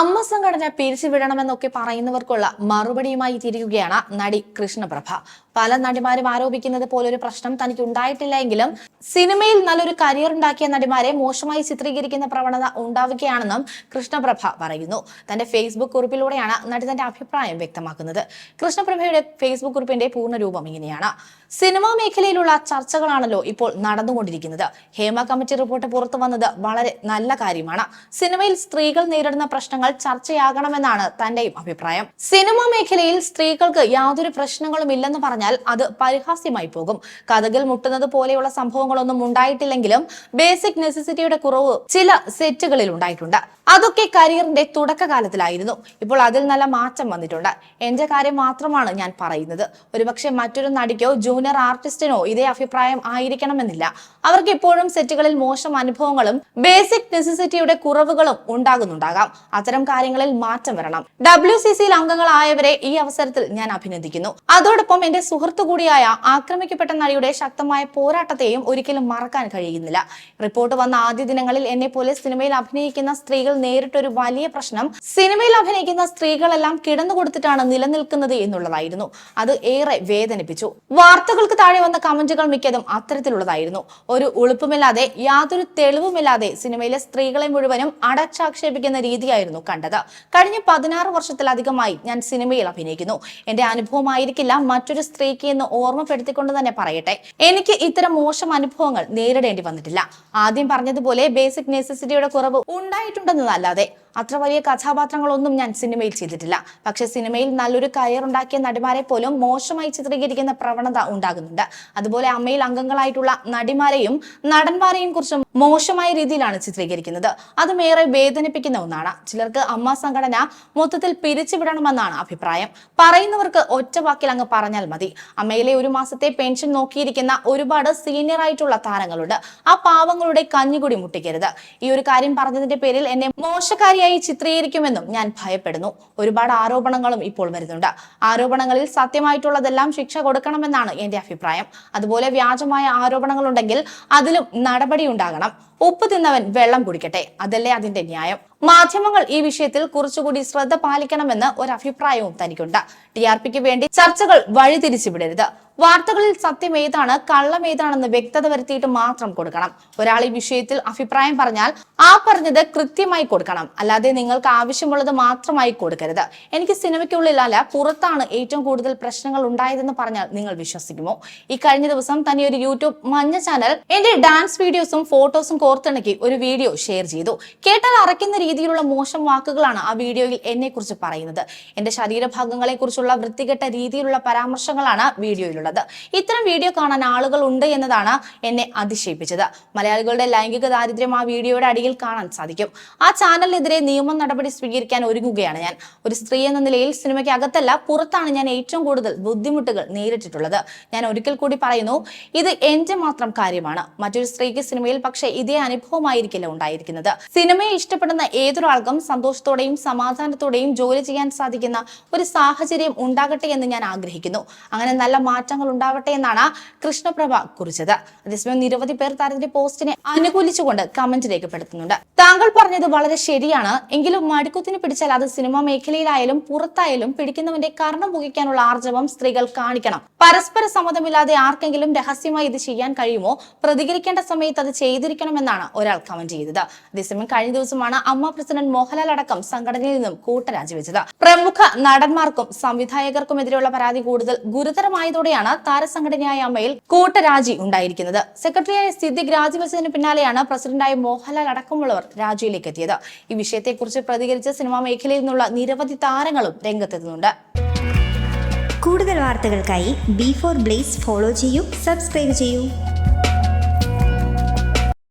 അമ്മ സംഘടന പിരിച്ചുവിടണമെന്നൊക്കെ പറയുന്നവർക്കുള്ള മറുപടിയുമായി തിരിയുകയാണ് നടി കൃഷ്ണപ്രഭ. പല നടിമാരും ആരോപിക്കുന്നത് പോലൊരു പ്രശ്നം തനിക്ക് ഉണ്ടായിട്ടില്ല എങ്കിലും സിനിമയിൽ നല്ലൊരു കരിയർ ഉണ്ടാക്കിയ നടിമാരെ മോശമായി ചിത്രീകരിക്കുന്ന പ്രവണത ഉണ്ടാവുകയാണെന്നും കൃഷ്ണപ്രഭ പറയുന്നു. തന്റെ ഫേസ്ബുക്ക് കുറിപ്പിലൂടെയാണ് നടി തന്റെ അഭിപ്രായം വ്യക്തമാക്കുന്നത്. കൃഷ്ണപ്രഭയുടെ ഫേസ്ബുക്ക് കുറിപ്പിന്റെ പൂർണരൂപം ഇങ്ങനെയാണ്. സിനിമാ മേഖലയിലുള്ള ചർച്ചകളാണല്ലോ ഇപ്പോൾ നടന്നുകൊണ്ടിരിക്കുന്നത്. ഹേമ കമ്മിറ്റി റിപ്പോർട്ട് പുറത്തു വന്നത് വളരെ നല്ല കാര്യമാണ്. സിനിമയിൽ സ്ത്രീകൾ നേരിടുന്ന പ്രശ്നങ്ങൾ ചർച്ചയാകണമെന്നാണ് തന്റെയും അഭിപ്രായം. സിനിമാ മേഖലയിൽ സ്ത്രീകൾക്ക് യാതൊരു പ്രശ്നങ്ങളും ഇല്ലെന്ന് പറഞ്ഞാൽ അത് പരിഹാസ്യമായി പോകും. കഥകൾ മുട്ടുന്നത് പോലെയുള്ള സംഭവങ്ങളൊന്നും ഉണ്ടായിട്ടില്ലെങ്കിലും ബേസിക് നെസസിറ്റിയുടെ കുറവ് ചില സെറ്റുകളിൽ ഉണ്ടായിട്ടുണ്ട്. അതൊക്കെ കരിയറിന്റെ തുടക്കകാലത്തിലായിരുന്നു. ഇപ്പോൾ അതിൽ നല്ല മാറ്റം വന്നിട്ടുണ്ട്. എന്റെ കാര്യം മാത്രമാണ് ഞാൻ പറയുന്നത്. ഒരുപക്ഷെ മറ്റൊരു നടിക്കോ ജൂനിയർ ആർട്ടിസ്റ്റിനോ ഇതേ അഭിപ്രായം ആയിരിക്കണമെന്നില്ല. അവർക്ക് ഇപ്പോഴും സെറ്റുകളിൽ മോശം അനുഭവങ്ങളും ബേസിക് നെസസിറ്റിയുടെ കുറവുകളും ഉണ്ടാകുന്നുണ്ടാകാം. അത്തരം കാര്യങ്ങളിൽ മാറ്റം വരണം. ഡബ്ല്യു സി സിയിൽ അംഗങ്ങളായവരെ ഈ അവസരത്തിൽ ഞാൻ അഭിനന്ദിക്കുന്നു. അതോടൊപ്പം എന്റെ സുഹൃത്തു കൂടിയായ ആക്രമിക്കപ്പെട്ട നടിയുടെ ശക്തമായ പോരാട്ടത്തെയും ഒരിക്കലും മറക്കാൻ കഴിയുന്നില്ല. റിപ്പോർട്ട് വന്ന ആദ്യ ദിനങ്ങളിൽ എന്നെ പോലെ സിനിമയിൽ അഭിനയിക്കുന്ന സ്ത്രീകൾ നേരിട്ടൊരു വലിയ പ്രശ്നം സിനിമയിൽ അഭിനയിക്കുന്ന സ്ത്രീകളെല്ലാം കിടന്നു കൊടുത്തിട്ടാണ് നിലനിൽക്കുന്നത് എന്നുള്ളതായിരുന്നു. അത് ഏറെ വേദനിപ്പിച്ചു. വാർത്തകൾക്ക് താഴെ വന്ന കമന്റുകൾ മിക്കതും അത്തരത്തിലുള്ളതായിരുന്നു. ഒരു ഉളുപ്പുമില്ലാതെ യാതൊരു തെളിവുമില്ലാതെ സിനിമയിലെ സ്ത്രീകളെ മുഴുവനും അടച്ചാക്ഷേപിക്കുന്ന രീതിയായിരുന്നു കണ്ടത്. കഴിഞ്ഞ പതിനാറ് വർഷത്തിലധികമായി ഞാൻ സിനിമയിൽ അഭിനയിക്കുന്നു. എന്റെ അനുഭവമായിരിക്കില്ല മറ്റൊരു സ്ത്രീക്ക് എന്ന് ഓർമ്മപ്പെടുത്തിക്കൊണ്ട് തന്നെ പറയട്ടെ. എനിക്ക് ഇത്തരം മോശം അനുഭവങ്ങൾ നേരിടേണ്ടി വന്നിട്ടില്ല. ആദ്യം പറഞ്ഞതുപോലെ ബേസിക് നെസസിറ്റിയുടെ കുറവ് ഉണ്ടായിട്ടുണ്ടെന്നല്ലാതെ അത്ര വലിയ കഥാപാത്രങ്ങളൊന്നും ഞാൻ സിനിമയിൽ ചെയ്തിട്ടില്ല. പക്ഷെ സിനിമയിൽ നല്ലൊരു കയർ ഉണ്ടാക്കിയ നടിമാരെ പോലും മോശമായി ചിത്രീകരിക്കുന്ന പ്രവണത ഉണ്ടാകുന്നുണ്ട്. അതുപോലെ അമ്മയിൽ അംഗങ്ങളായിട്ടുള്ള നടിമാരെയും നടന്മാരെയും കുറിച്ചും മോശമായ രീതിയിലാണ് ചിത്രീകരിക്കുന്നത്. അതും ഏറെ വേദനിപ്പിക്കുന്ന ഒന്നാണ്. ചിലർക്ക് അമ്മ സംഘടന മൊത്തത്തിൽ പിരിച്ചുവിടണമെന്നാണ് അഭിപ്രായം. പറയുന്നവർക്ക് ഒറ്റ വാക്കിൽ അങ്ങ് പറഞ്ഞാൽ മതി. അമ്മയിലെ ഒരു മാസത്തെ പെൻഷൻ നോക്കിയിരിക്കുന്ന ഒരുപാട് സീനിയർ ആയിട്ടുള്ള താരങ്ങളുണ്ട്. ആ പാവങ്ങളുടെ കഞ്ഞുകുടി മുട്ടിക്കരുത്. ഈ ഒരു കാര്യം പറഞ്ഞതിന്റെ പേരിൽ എന്നെ മോശക്കാരിയായി ചിത്രീകരിക്കുമെന്നും ഞാൻ ഭയപ്പെടുന്നു. ഒരുപാട് ആരോപണങ്ങളും ഇപ്പോൾ വരുന്നുണ്ട്. ആരോപണങ്ങളിൽ സത്യമായിട്ടുള്ളതെല്ലാം ശിക്ഷ കൊടുക്കണമെന്നാണ് എന്റെ അഭിപ്രായം. അതുപോലെ വ്യാജമായ ആരോപണങ്ങളുണ്ടെങ്കിൽ അതിലും നടപടി ഉണ്ടാകണം. ഉപ്പ് തിന്നവൻ വെള്ളം കുടിക്കട്ടെ. അതല്ലേ അതിന്റെ ന്യായം. മാധ്യമങ്ങൾ ഈ വിഷയത്തിൽ കുറച്ചുകൂടി ശ്രദ്ധ പാലിക്കണമെന്ന് ഒരു അഭിപ്രായവും തനിക്കുണ്ട്. ടി ആർ പിക്ക് വേണ്ടി ചർച്ചകൾ വഴിതിരിച്ചു വിടരുത് വാർത്തകളിൽ സത്യം ഏതാണ് കള്ളം ഏതാണെന്ന് വ്യക്തത വരുത്തിയിട്ട് മാത്രം കൊടുക്കണം. ഒരാൾ ഈ വിഷയത്തിൽ അഭിപ്രായം പറഞ്ഞാൽ ആ പറഞ്ഞത് കൃത്യമായി കൊടുക്കണം. അല്ലാതെ നിങ്ങൾക്ക് ആവശ്യമുള്ളത് മാത്രമായി കൊടുക്കരുത്. എനിക്ക് സിനിമയ്ക്കുള്ളിലല്ല പുറത്താണ് ഏറ്റവും കൂടുതൽ പ്രശ്നങ്ങൾ ഉണ്ടായതെന്ന് പറഞ്ഞാൽ നിങ്ങൾ വിശ്വസിക്കുമോ? ഈ കഴിഞ്ഞ ദിവസം തന്നെ ഒരു യൂട്യൂബ് മഞ്ഞ ചാനൽ എന്റെ ഡാൻസ് വീഡിയോസും ഫോട്ടോസും കോർത്തിണക്കി ഒരു വീഡിയോ ഷെയർ ചെയ്തു. കേട്ടാൽ അറയ്ക്കുന്ന രീതിയിലുള്ള മോശം വാക്കുകളാണ് ആ വീഡിയോയിൽ എന്നെ കുറിച്ച് പറയുന്നത്. എന്റെ ശരീരഭാഗങ്ങളെ കുറിച്ചുള്ള വൃത്തികെട്ട രീതിയിലുള്ള പരാമർശങ്ങളാണ് വീഡിയോയിലുള്ളത്. ഇത്തരം വീഡിയോ കാണാൻ ആളുകൾ ഉണ്ട് എന്നതാണ് എന്നെ അതിശയിപ്പിച്ചത്. മലയാളികളുടെ ലൈംഗിക ദാരിദ്ര്യം ആ വീഡിയോയുടെ അടിയിൽ കാണാൻ സാധിക്കും. ആ ചാനലിനെതിരെ നിയമ നടപടി സ്വീകരിക്കാൻ ഒരുങ്ങുകയാണ് ഞാൻ. ഒരു സ്ത്രീ എന്ന നിലയിൽ സിനിമയ്ക്ക് അകത്തല്ല പുറത്താണ് ഞാൻ ഏറ്റവും കൂടുതൽ ബുദ്ധിമുട്ടുകൾ നേരിട്ടിട്ടുള്ളത്. ഞാൻ ഒരിക്കൽ കൂടി പറയുന്നു ഇത് എന്റെ മാത്രം കാര്യമാണ്. മറ്റൊരു സ്ത്രീക്ക് സിനിമയിൽ പക്ഷേ ഇതേ അനുഭവമായിരിക്കില്ല ഉണ്ടായിരിക്കുന്നത്. സിനിമയെ ഇഷ്ടപ്പെടുന്ന ഏതൊരാൾക്കും സന്തോഷത്തോടെയും സമാധാനത്തോടെയും ജോലി ചെയ്യാൻ സാധിക്കുന്ന ഒരു സാഹചര്യം ഉണ്ടാകട്ടെ എന്ന് ഞാൻ ആഗ്രഹിക്കുന്നു. അങ്ങനെ നല്ല മാറ്റങ്ങൾ ഉണ്ടാവട്ടെ എന്നാണ് കൃഷ്ണപ്രഭ കുറിച്ചത്. അതേസമയം നിരവധി പേർ താരത്തിന്റെ പോസ്റ്റിനെ അനുകൂലിച്ചുകൊണ്ട് കമന്റ് രേഖപ്പെടുത്തുന്നുണ്ട്. താങ്കൾ പറഞ്ഞത് വളരെ ശരിയാണ്. എങ്കിലും മടുക്കുത്തിന് പിടിച്ചാൽ അത് സിനിമാ മേഖലയിലായാലും പുറത്തായാലും പിടിക്കുന്നവന്റെ കർണം മുഖിക്കാനുള്ള ആർജവം സ്ത്രീകൾ കാണിക്കണം. പരസ്പര സമ്മതമില്ലാതെ ആർക്കെങ്കിലും രഹസ്യമായി ഇത് ചെയ്യാൻ കഴിയുമോ? പ്രതികരിക്കേണ്ട സമയത്ത് അത് ചെയ്തിരിക്കണമെന്നാണ് ഒരാൾ കമന്റ് ചെയ്തത്. അതേസമയം കഴിഞ്ഞ ദിവസമാണ് അമ്മ പ്രസിഡന്റ് മോഹൻലാൽ അടക്കം സംഘടനയിൽ നിന്നും കൂട്ടരാജിവെച്ചത് പ്രമുഖ നടന്മാർക്കും സംവിധായകർക്കും എതിരെയുള്ള പരാതി കൂടുതൽ ഗുരുതരമായതോടെയാണ് താരസംഘടനയായ അമ്മയിൽ കൂട്ടരാജി ഉണ്ടായിരിക്കുന്നത്. സെക്രട്ടറിയായ സിദ്ദിഖ് രാജിവെച്ചതിന് പിന്നാലെയാണ് പ്രസിഡന്റായ മോഹൻലാൽ അടക്കമുള്ളവർ രാജിയിലേക്ക് എത്തിയത് ഈ വിഷയത്തെക്കുറിച്ച് പ്രതികരിച്ച സിനിമാ മേഖലയിൽ നിന്നുള്ള നിരവധി താരങ്ങളും രംഗത്തെത്തുന്നുണ്ട്. കൂടുതൽ വാർത്തകൾക്കായി ബി ഫോർ ബ്ലേസ് ഫോളോ ചെയ്യൂ സബ്സ്ക്രൈബ് ചെയ്യൂ.